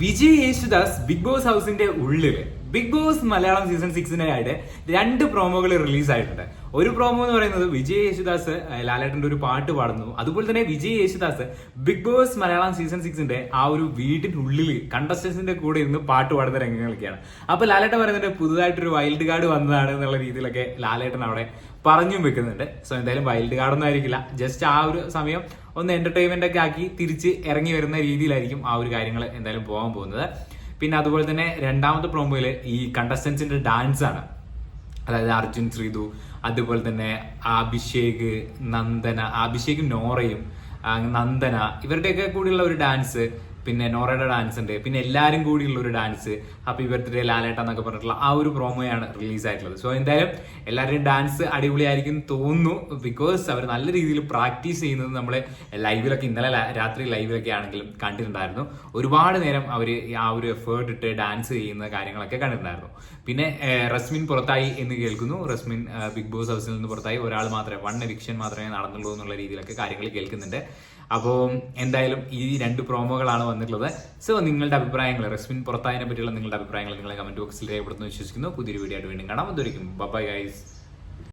Vijay Yesudas big Boss ഹൗസിന്റെ ഉള്ളിൽ Bigg boss Malayalam season സിക്സിനായിട്ട് രണ്ട് പ്രോമോകൾ റിലീസ് ആയിട്ടുണ്ട്. ഒരു പ്രോമോ എന്ന് പറയുന്നത് വിജയ് യേശുദാസ് ലാലേട്ടന്റെ ഒരു പാട്ട് പാടുന്നു. അതുപോലെ തന്നെ Vijay Yesudas Bigg Boss Malayalam season സിക്സിന്റെ ആ ഒരു വീടിന്റെ ഉള്ളിൽ കണ്ടസ്റ്റൻസിന്റെ കൂടെ ഇരുന്ന് പാട്ട് പാടുന്ന രംഗങ്ങളൊക്കെയാണ്. അപ്പൊ ലാലേട്ടൻ പറയുന്നുണ്ട് പുതുതായിട്ടൊരു വൈൽഡ് കാർഡ് വന്നതാണ് എന്നുള്ള രീതിയിലൊക്കെ ലാലേട്ടൻ അവിടെ പറഞ്ഞും വെക്കുന്നുണ്ട്. സോ എന്തായാലും വൈൽഡ് കാർഡ് ഒന്നും ആയിരിക്കില്ല. ജസ്റ്റ് ആ ഒരു സമയം ഒന്ന് എന്റർടൈൻമെന്റ് ഒക്കെ ആക്കി തിരിച്ച് ഇറങ്ങി വരുന്ന രീതിയിലായിരിക്കും ആ ഒരു കാര്യങ്ങൾ എന്തായാലും പോകാൻ പോകുന്നത്. പിന്നെ അതുപോലെ തന്നെ രണ്ടാമത്തെ പ്രോമോയിൽ ഈ കണ്ടസ്റ്റൻസിന്റെ ഡാൻസ് ആണ്. അതായത് അർജുൻ ശ്രീതു അതുപോലെ തന്നെ അഭിഷേക് നന്ദന അഭിഷേകും നോറയും നന്ദന ഇവരുടെയൊക്കെ കൂടിയുള്ള ഒരു ഡാൻസ് പിന്നെ നോറയുടെ ഡാൻസ് ഉണ്ട്. പിന്നെ എല്ലാവരും കൂടിയുള്ള ഒരു ഡാൻസ് ഹാപ്പി ബർത്ത്ഡേ ലാലേട്ട എന്നൊക്കെ പറഞ്ഞിട്ടുള്ള ആ ഒരു പ്രോമോയാണ് റിലീസ് ആയിട്ടുള്ളത്. സോ എന്തായാലും എല്ലാവരുടെയും ഡാൻസ് അടിപൊളിയായിരിക്കും തോന്നുന്നു ബിക്കോസ് അവർ നല്ല രീതിയിൽ പ്രാക്ടീസ് ചെയ്യുന്നത് നമ്മൾ ലൈവിലൊക്കെ ഇന്നലെ രാത്രി ലൈവിലൊക്കെ ആണെങ്കിലും കണ്ടിട്ടുണ്ടായിരുന്നു. ഒരുപാട് നേരം അവർ ആ ഒരു എഫേർട്ട് ഇട്ട് ഡാൻസ് ചെയ്യുന്ന കാര്യങ്ങളൊക്കെ കണ്ടിട്ടുണ്ടായിരുന്നു. പിന്നെ റസ്മിൻ പുറത്തായി എന്ന് കേൾക്കുന്നു. റസ്മിൻ ബിഗ് ബോസ് ഹൗസിൽ നിന്ന് പുറത്തായി. ഒരാൾ മാത്രമേ വൺ എവിക്ഷൻ മാത്രമേ നടന്നുള്ളൂ എന്നുള്ള രീതിയിലൊക്കെ കാര്യങ്ങൾ കേൾക്കുന്നുണ്ട്. അപ്പോൾ എന്തായാലും ഈ രണ്ട് പ്രോമോകളാണ് വന്നിട്ടുള്ളത്. സോ നിങ്ങളുടെ അഭിപ്രായങ്ങൾ റെസ്മിൻ പുറത്തായതിനെ പറ്റിയുള്ള നിങ്ങളുടെ അഭിപ്രായങ്ങൾ നിങ്ങളെ കമന്റ് ബോക്സിൽ രേഖപ്പെടുത്തുന്നു വിശ്വസിക്കുന്നു. പുതിയൊരു വീഡിയോ ആയിട്ട് വീണ്ടും കാണാം. അതൊരിക്കും ബൈ ഗൈസ്